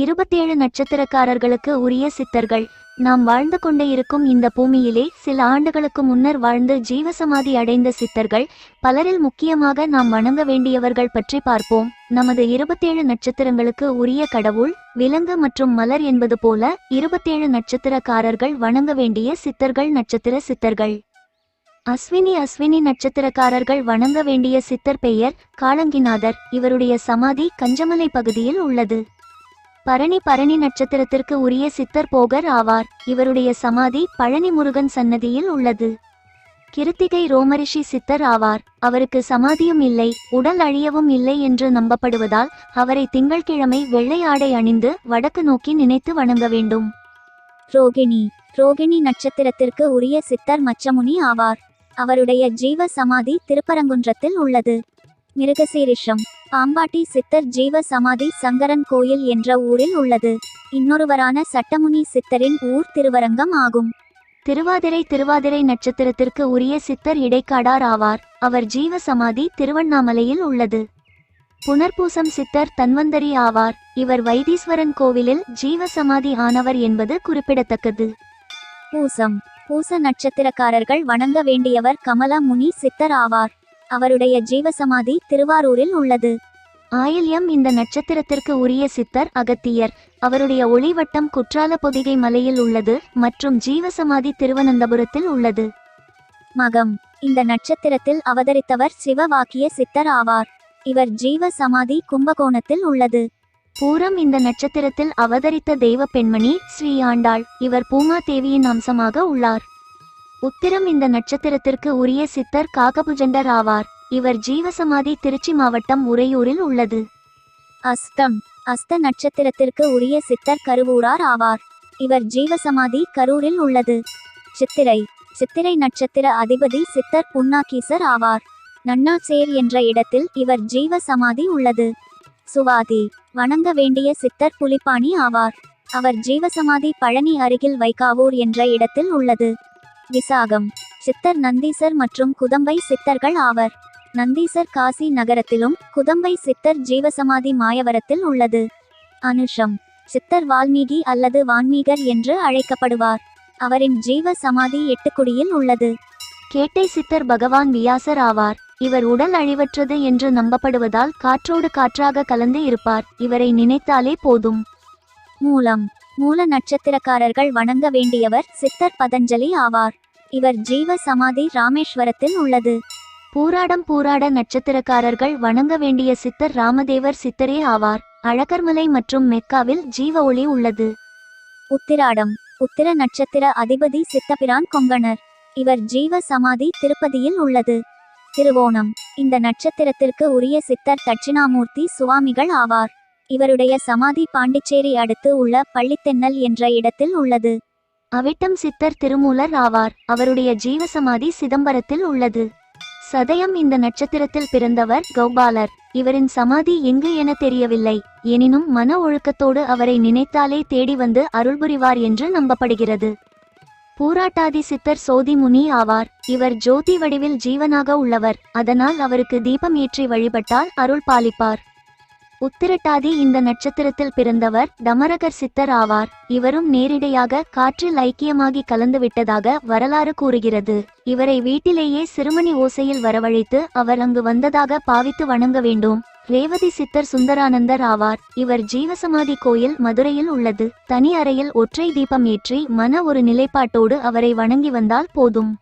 இருபத்தேழு நட்சத்திரக்காரர்களுக்கு உரிய சித்தர்கள். நாம் வாழ்ந்து கொண்டே இருக்கும் இந்த பூமியிலே சில ஆண்டுகளுக்கு முன்னர் வாழ்ந்து ஜீவசமாதி அடைந்த சித்தர்கள் பலரில் முக்கியமாக நாம் வணங்க வேண்டியவர்கள் பற்றி பார்ப்போம். நமது இருபத்தேழு நட்சத்திரங்களுக்கு உரிய கடவுள் விலங்கு மற்றும் மலர் என்பது போல இருபத்தேழு நட்சத்திரக்காரர்கள் வணங்க வேண்டிய சித்தர்கள் நட்சத்திர சித்தர்கள். அஸ்வினி அஸ்வினி நட்சத்திரக்காரர்கள் வணங்க வேண்டிய சித்தர் பெயர் காளங்கிநாதர் இவருடைய சமாதி கஞ்சமலை பகுதியில் உள்ளது. பரணி பரணி நட்சத்திரத்திற்கு உரிய சித்தர் போகர் ஆவார். இவருடைய சமாதி பழனி முருகன் சன்னதியில் உள்ளது. கிருத்திகை ரோமரிஷி சித்தர் ஆவார். அவருக்கு சமாதியும் இல்லை உடல் அழியவும் இல்லை என்று நம்பப்படுவதால் அவரை திங்கள்கிழமை வெள்ளை ஆடை அணிந்து வடக்கு நோக்கி நினைத்து வணங்க வேண்டும். ரோகிணி. ரோகிணி நட்சத்திரத்திற்கு உரிய சித்தர் மச்சமுனி ஆவார். அவருடைய ஜீவ சமாதி திருப்பரங்குன்றத்தில் உள்ளது. மிருகசீரிஷம். பாம்பாட்டி சித்தர் ஜீவ சமாதி சங்கரன் கோயில் என்ற ஊரில் உள்ளது. இன்னொருவரான சட்டமுனி சித்தரின் ஊர் திருவரங்கம் ஆகும். திருவாதிரை திருவாதிரை நட்சத்திரத்திற்கு உரிய சித்தர் இடைக்காடார் ஆவார். அவர் ஜீவ சமாதி திருவண்ணாமலையில் உள்ளது. புனர்பூசம் சித்தர் தன்வந்தரி ஆவார். இவர் வைத்தீஸ்வரன் கோவிலில் ஜீவ சமாதி ஆனவர் என்பது குறிப்பிடத்தக்கது. பூசம். பூச நட்சத்திரக்காரர்கள் வணங்க வேண்டியவர் கமல முனி சித்தர் ஆவார். அவருடைய ஜீவசமாதி திருவாரூரில் உள்ளது. ஆயில்யம் இந்த நட்சத்திரத்திற்கு உரிய சித்தர் அகத்தியர். அவருடைய ஒளிவட்டம் குற்றால பொதிகை மலையில் உள்ளது மற்றும் ஜீவசமாதி திருவனந்தபுரத்தில் உள்ளது. மகம் இந்த நட்சத்திரத்தில் அவதரித்தவர் சிவவாக்கிய சித்தர் ஆவார். இவர் ஜீவ சமாதி கும்பகோணத்தில் உள்ளது. பூரம் இந்த நட்சத்திரத்தில் அவதரித்த தெய்வ பெண்மணி ஸ்ரீ ஆண்டாள் இவர் பூமா தேவியின் அம்சமாக உள்ளார். உத்திரம் இந்த நட்சத்திரத்திற்கு உரிய சித்தர் காகபுஜண்டர் ஆவார். இவர் ஜீவசமாதி திருச்சி மாவட்டம் உறையூரில் உள்ளது. அஸ்தம் அஸ்த நட்சத்திரத்திற்கு உரிய சித்தர் கருவூரார் ஆவார். இவர் ஜீவசமாதி கரூரில் உள்ளது. சித்திரை சித்திரை நட்சத்திர அதிபதி சித்தர் புன்னாக்கீசர் ஆவார். நன்னாச்சேர் என்ற இடத்தில் இவர் ஜீவ சமாதி உள்ளது. சுவாதி வணங்க வேண்டிய சித்தர் புலிப்பாணி ஆவார். அவர் ஜீவசமாதி பழனி அருகில் வைகாவூர் என்ற இடத்தில் உள்ளது. விசாகம். சித்தர் நந்தீசர் மற்றும் குதம்பை சித்தர்கள் ஆவர். நந்தீசர் காசி நகரத்திலும் குதம்பை சித்தர் ஜீவசமாதி மாயவரத்தில் உள்ளது. அனுஷம். சித்தர் வால்மீகி அல்லது வான்மீகர் என்று அழைக்கப்படுவார். அவரின் ஜீவ சமாதி எட்டுக்குடியில் உள்ளது. கேட்டை சித்தர் பகவான் வியாசர் ஆவார். இவர் உடல் அழிவற்றது என்று நம்பப்படுவதால் காற்றோடு காற்றாக கலந்து இருப்பார். இவரை நினைத்தாலே போதும். மூலம். மூல நட்சத்திரக்காரர்கள் வணங்க வேண்டியவர் சித்தர் பதஞ்சலி ஆவார். இவர் ஜீவ சமாதி ராமேஸ்வரத்தில் உள்ளது. பூராடம் பூராட நட்சத்திரக்காரர்கள் வணங்க வேண்டிய சித்தர் ராமதேவர் சித்தரே ஆவார். அழகர்மலை மற்றும் மெக்காவில் ஜீவ ஒளி உள்ளது. உத்திராடம் உத்திர நட்சத்திர அதிபதி சித்தபிரான் கொங்கணர். இவர் ஜீவ சமாதி திருப்பதியில் உள்ளது. திருவோணம் இந்த நட்சத்திரத்திற்கு உரிய சித்தர் தட்சிணாமூர்த்தி சுவாமிகள் ஆவார். இவருடைய சமாதி பாண்டிச்சேரி அடுத்து உள்ள பள்ளித்தென்னல் என்ற இடத்தில் உள்ளது. அவிட்டம் சித்தர் திருமூலர் ஆவார். அவருடைய ஜீவசமாதி சிதம்பரத்தில் உள்ளது. சதயம் இந்த நட்சத்திரத்தில் பிறந்தவர் கௌபாலர். இவரின் சமாதி எங்கு என தெரியவில்லை. எனினும் மன ஒழுக்கத்தோடு அவரை நினைத்தாலே தேடி வந்து அருள் புரிவார் என்று நம்பப்படுகிறது. பூராட்டாதி சித்தர் சோதி முனி ஆவார். இவர் ஜோதி வடிவில் ஜீவனாக உள்ளவர். அதனால் அவருக்கு தீபம் ஏற்றி வழிபட்டால் அருள் பாலிப்பார். உத்திரட்டாதி இந்த நட்சத்திரத்தில் பிறந்தவர் தமரகர் சித்தர் ஆவார். இவரும் நேரிடையாக காற்றில் ஐக்கியமாகி கலந்து விட்டதாக வரலாறு கூறுகிறது. இவரை வீட்டிலேயே சிறுமணி ஓசையில் வரவழைத்து அவர் அங்கு வந்ததாக பாவித்து வணங்க வேண்டும். ரேவதி சித்தர் சுந்தரானந்தர் ஆவார். இவர் ஜீவசமாதி கோயில் மதுரையில் உள்ளது. தனி அறையில் ஒற்றை தீபம் ஏற்றி மன ஒரு நிலைப்பாட்டோடு அவரை வணங்கி வந்தால் போதும்.